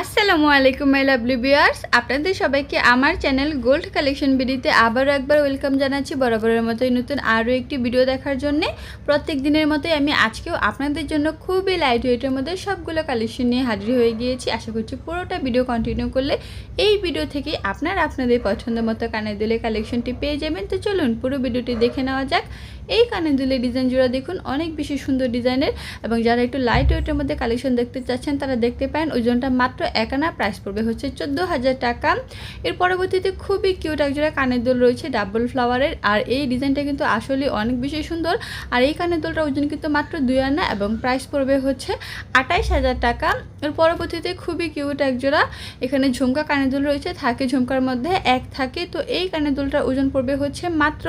আসসালামু আলাইকুম my lovely বিয়ার্স আপনাদের সবাইকে আমার চ্যানেল গোল্ড কালেকশন ভিডিওতে আবারও একবার ওয়েলকাম জানাচ্ছি বরাবরের মতোই নতুন আরও একটি ভিডিও দেখার জন্যে। প্রত্যেক দিনের মতোই আমি আজকেও আপনাদের জন্য খুবই লাইট ওয়েটের মধ্যে সবগুলো কালেকশন নিয়ে হাজির হয়ে গিয়েছি। আশা করছি পুরোটা ভিডিও কন্টিনিউ করলে এই ভিডিও থেকে আপনার আপনাদের পছন্দ মতো কানে দুলের কালেকশনটি পেয়ে যাবেন। তো চলুন পুরো ভিডিওটি দেখে নেওয়া যাক। এই কানে দুলের ডিজাইন জোড়া দেখুন, অনেক বেশি সুন্দর ডিজাইনের এবং যারা একটু লাইট ওয়েটের মধ্যে কালেকশন দেখতে চাচ্ছেন, তারা দেখতে পারেন ওজনটা মাত্র একানা প্রাইস পড়বে। হচ্ছে চোদ্দ হাজার টাকা। এর পরবর্তীতে খুবই কিউট একজোড়া কানের দোল রয়েছে ডাবল ফ্লাওয়ারের আর এই ডিজাইনটা কিন্তু আসলে অনেক বেশি সুন্দর। আর এই কানের দোলটা ওজন কিন্তু মাত্র দুই আনা এবং প্রাইস পড়বে হচ্ছে আঠাইশ হাজার টাকা। এর পরবর্তীতে খুবই কিউট একজোড়া। এখানে ঝুমকা কানের দুল রয়েছে, থাকে ঝুমকার মধ্যে এক থাকে। তো এই কানের দুলটার ওজন পড়বে হচ্ছে মাত্র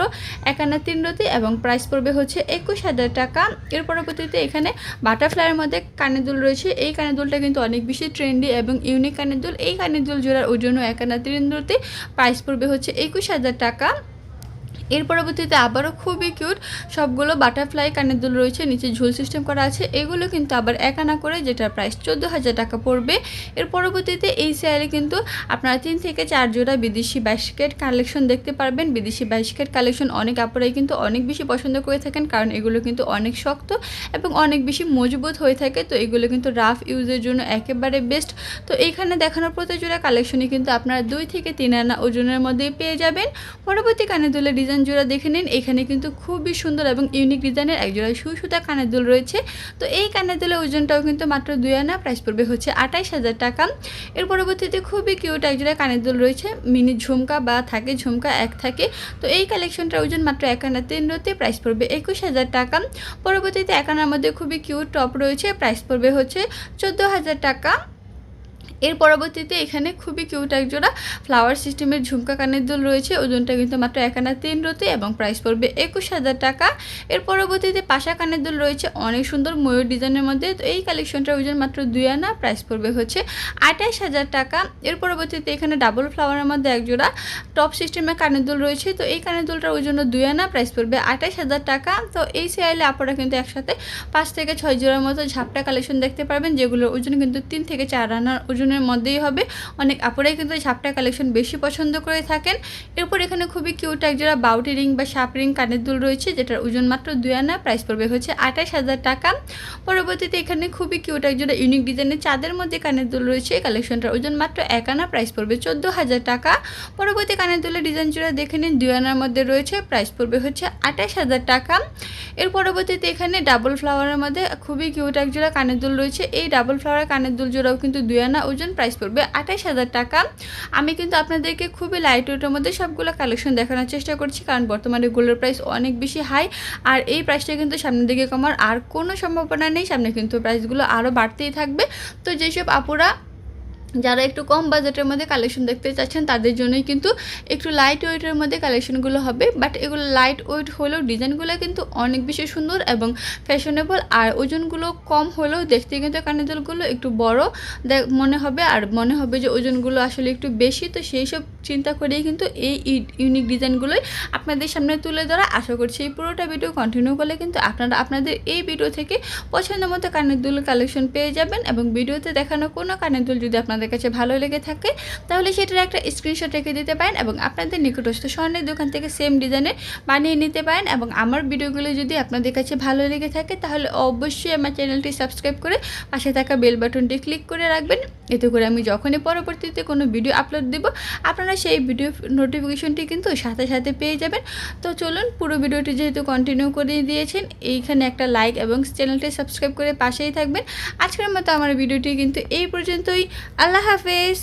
এক আনা তিন রতি এবং প্রাইস পড়বে হচ্ছে একুশ হাজার টাকা। এর পরবর্তীতে এখানে বাটারফ্লাইয়ের মধ্যে কানের দুল রয়েছে। এই কানের দুলটা কিন্তু অনেক বেশি ট্রেন্ডি এবং ইউনিক কানের দুল, এই কানের দুল জোড়ার ওজন এক আনা তিন প্রাইস পড়বে হচ্ছে একুশ হাজার টাকা। এর পরবর্তীতে আবারও খুবই কিউট। সবগুলো বাটারফ্লাই কানের দুল রয়েছে, নিচে ঝুল সিস্টেম করা আছে। এগুলো কিন্তু আবার এক আনা করে, যেটার প্রাইস চোদ্দ হাজার টাকা পড়বে। এর পরবর্তীতে এই সেয়ারে কিন্তু আপনারা তিন থেকে চার জোড়া বিদেশি ব্যাসকেট কালেকশন দেখতে পারবেন। বিদেশি ব্যাসকেট কালেকশন অনেক আপনারাই কিন্তু অনেক বেশি পছন্দ করে থাকেন, কারণ এগুলো কিন্তু অনেক শক্ত এবং অনেক বেশি মজবুত হয়ে থাকে। তো এগুলো কিন্তু রাফ ইউজের জন্য একেবারে বেস্ট তো এইখানে দেখানোর প্রতি জোড়া কালেকশনই কিন্তু আপনারা দুই থেকে তিন আনা ওজনের মধ্যেই পেয়ে যাবেন। পরবর্তী কানে দুলের ডিজাইন জোড়া দেখে নিন। এখানে কিন্তু খুবই সুন্দর এবং ইউনিক ডিজাইনের এক জোড়া সুই সুতা কানের দুল রয়েছে। তো এই কানের দুলের ওজনটাও কিন্তু মাত্র দুই আনা প্রাইস পড়বে হচ্ছে আঠাইশ হাজার টাকা। এর পরবর্তীতে খুবই কিউট এক জোড়া কানের দুল রয়েছে। মিনি ঝুমকা বা থাকে ঝুমকা, এক থাকে। তো এই কালেকশনটার ওজন মাত্র এক আনা তিন রতে প্রাইস পড়বে একুশ হাজার টাকা। পরবর্তীতে এক আনার মধ্যে খুবই কিউট টপ রয়েছে প্রাইস পড়বে হচ্ছে চোদ্দ হাজার টাকা। এর পরবর্তীতে এখানে খুবই কিউট একজোড়া ফ্লাওয়ার সিস্টেমের ঝুমকা কানের দুল রয়েছে। ওজনটা কিন্তু মাত্র এক আনা তিন রতি এবং প্রাইস পড়বে একুশ হাজার টাকা। এর পরবর্তীতে পাশা কানের দুল রয়েছে। অনেক সুন্দর ময়ূর ডিজাইনের মধ্যে। তো এই কালেকশনটার ওজন মাত্র দুই আনা প্রাইস পড়বে হচ্ছে আঠাইশ হাজার টাকা। এর পরবর্তীতে এখানে ডাবল ফ্লাওয়ারের মধ্যে একজোড়া টপ সিস্টেমের কানের দুল রয়েছে। তো এই কানের দুলটার ওজন দুই আনা প্রাইস পড়বে আঠাইশ হাজার টাকা। তো এই সিআইলে আপনারা কিন্তু একসাথে পাঁচ থেকে ছয় জোড়ার মতো ঝাপটা কালেকশন দেখতে পারবেন, যেগুলোর ওজন কিন্তু তিন থেকে চার আনার ওজনের মধ্যেই হবে। অনেক আপুরাই কিন্তু ঝাপটা কালেকশন বেশি পছন্দ করে থাকেন। এরপর এখানে খুবই কিউট একজোড়া বাউটি রিং বা সাপ রিং কানের দুল রয়েছে, যেটার ওজন মাত্র দুই আনা প্রাইস পড়বে হচ্ছে আঠাশ হাজার টাকা। পরবর্তীতে এখানে খুবই কিউট একজোড়া ইউনিক ডিজাইনের চাঁদের মধ্যে কানের দুল রয়েছে। এই কালেকশনটার ওজন মাত্র এক আনা প্রাইস পড়বে চোদ্দ হাজার টাকা। পরবর্তী কানের দুলের ডিজাইন জোড়া দেখে নিন, দুই আনার মধ্যে রয়েছে প্রাইস পড়বে হচ্ছে আঠাশ হাজার টাকা। এর পরবর্তীতে এখানে ডাবল ফ্লাওয়ারের মধ্যে খুবই কিউট একজোড়া কানের দুল রয়েছে। এই ডাবল ফ্লাওয়ারের কানের দুল জোড়াও কিন্তু দুই আনা ওজন প্রাইস পড়বে আঠাশ হাজার টাকা। আমি কিন্তু আপনাদেরকে খুবই লাইট ওয়েটের মধ্যে সবগুলো কালেকশন দেখানোর চেষ্টা করছি, কারণ বর্তমানে গোল্ডের প্রাইস অনেক বেশি হাই আর এই প্রাইসটা কিন্তু সামনের দিকে কমার আর কোনো সম্ভাবনা নেই, সামনে কিন্তু প্রাইসগুলো আরও বাড়তেই থাকবে। তো যেসব আপুরা যারা একটু কম বাজেটের মধ্যে কালেকশন দেখতে চাচ্ছেন, তাদের জন্যই কিন্তু একটু লাইট ওয়েটের মধ্যে কালেকশনগুলো হবে। বাট এগুলো লাইট ওয়েট হলেও ডিজাইনগুলো কিন্তু অনেক বেশি সুন্দর এবং ফ্যাশনেবল আর ওজনগুলো কম হলেও দেখতে কিন্তু কানেদলগুলো একটু বড় মনে হবে, আর মনে হবে যে ওজনগুলো আসলে একটু বেশি। তো সেই সব চিন্তা করেই কিন্তু এই ইউনিক ডিজাইনগুলোই আপনাদের সামনে তুলে ধরা। আশা করছি এই পুরোটা ভিডিও কন্টিনিউ করলে কিন্তু আপনারা আপনাদের এই ভিডিও থেকে পছন্দ মতো কানের দুল কালেকশন পেয়ে যাবেন এবং ভিডিওতে দেখানো কোনো কানের দুল যদি আপনাদের কাছে ভালো লেগে থাকে, তাহলে সেটার একটা স্ক্রিনশট রেখে দিতে পারেন এবং আপনাদের নিকটস্থ স্বর্ণের দোকান থেকে সেম ডিজাইনের বানিয়ে নিতে পারেন এবং আমার ভিডিওগুলো যদি আপনাদের কাছে ভালো লেগে থাকে, তাহলে অবশ্যই আমার চ্যানেলটি সাবস্ক্রাইব করে পাশে থাকা বেল বাটনটি ক্লিক করে রাখবেন। এতে করে আমি যখনই পরবর্তীতে কোনো ভিডিও আপলোড দেব, আপনারা সেই ভিডিও নোটিফিকেশনটি কিন্তু সাথে সাথে পেয়ে যাবেন। তো চলুন, পুরো ভিডিওটি যেহেতু কন্টিনিউ করে দিয়েছেন, এইখানে একটা লাইক এবং চ্যানেলটি সাবস্ক্রাইব করে পাশেই থাকবেন। আজকের মতো আমার ভিডিওটি কিন্তু এই পর্যন্তই। আল্লাহ হাফেজ।